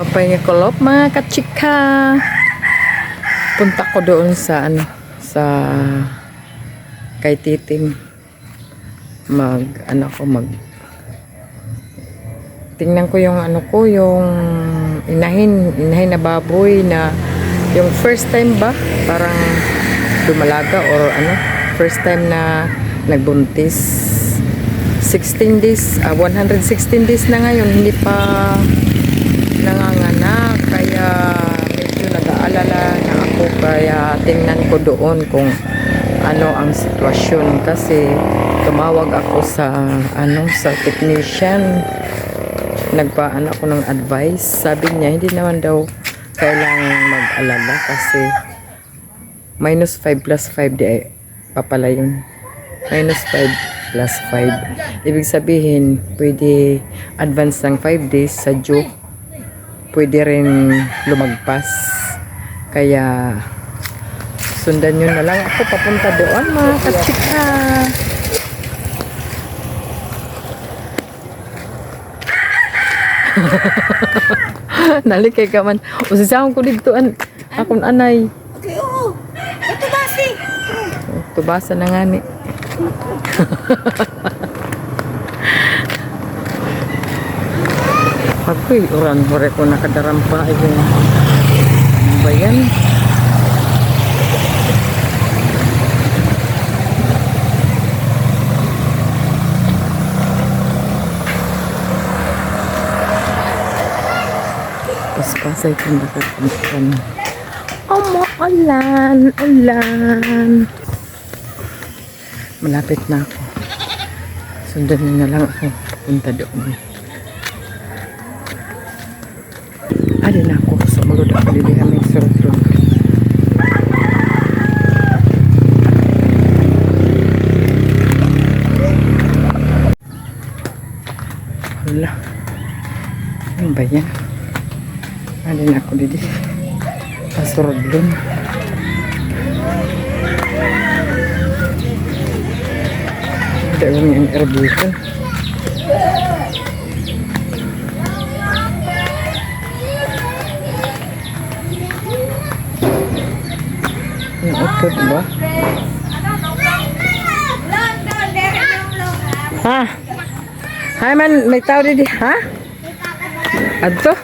Papahinga kolop mga kachika. Punta ko doon sa ano sa kay Titim. Mag ano ko mag tingnan ko yung ano ko yung inahin inahin na baboy na yung first time ba parang dumalaga or ano first time na nagbuntis 16 days ah, 116 days na ngayon hindi pa nanganganak kaya medyo nag-aalala na ako kaya tingnan ko doon kung ano ang sitwasyon. Kasi tumawag ako sa ano sa technician. Nagpaano ako ng advice. Sabi niya hindi naman daw kailangan mag-alala kasi minus 5 plus 5 di pa pala yun. Minus 5 plus 5 ibig sabihin pwede advance ng 5 days sa due pwede rin lumagpas. Kaya sundan nyo na lang. Ako papunta doon mga kachika. Nalikay ka man. Usisahon ko dito an akong anay. Okay, oo. Ito tubasa na nga ni Ako'y uran hore ko nakadarampa yung ano ba yan? Paspasay ko nakakuntan. Omo, ulan, ulan. Malapit na ako. Sundan na lang ako punta doon. Ada na ako. Sumunod ako dili kami surutro. Wala. Ano ba yan? Ada na ako dili. Pasurod doon. Ada yung airbusan. Yung utod ba? Ha? Hay man, may tao dito, ha? Adto?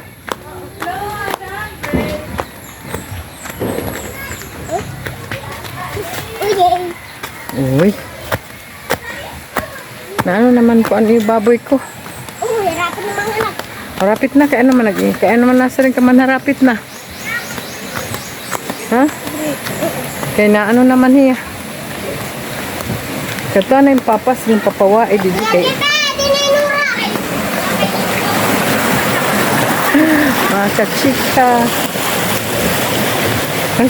Uy. Na ano naman po ano yung baboy ko? Oo, hirapan ng mga anak. Harapit na, kaya naman, kaya naman nasa rin ka man harapit na. Ha? Kaya na ano naman hiya. Kato na yung papas, yung papawa, eh, di kay mga kachika. Ay,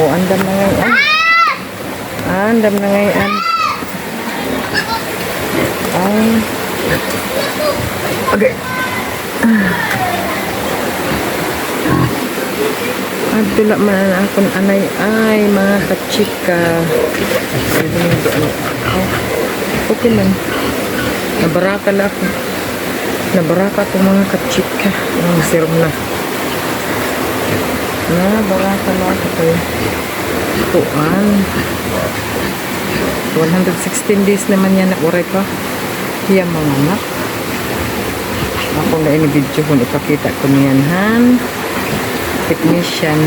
oh, andam na ngayon. Ah, andam na ngayon. Ay. Okay. Abdula man na akong anay ay mga kachika. Pwede mo doon. Oh, okay lang. Nabaraka na ako. Nabaraka to mga kachika. Ang serum na. Nabaraka na ako kayo. Tuan. 116 days naman yan na uray pa. Hiya mga anak. Ako na ini video kung ipakita ko niyan han. Technician.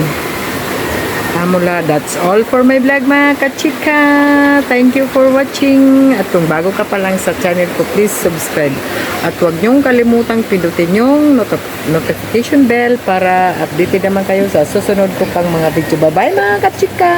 Amula, that's all for my vlog mga kachika. Thank you for watching. At kung bago ka pa lang sa channel ko, please subscribe. At huwag niyong kalimutang pindutin yung not- notification bell para updated naman kayo sa susunod ko pang mga video. Bye-bye mga kachika!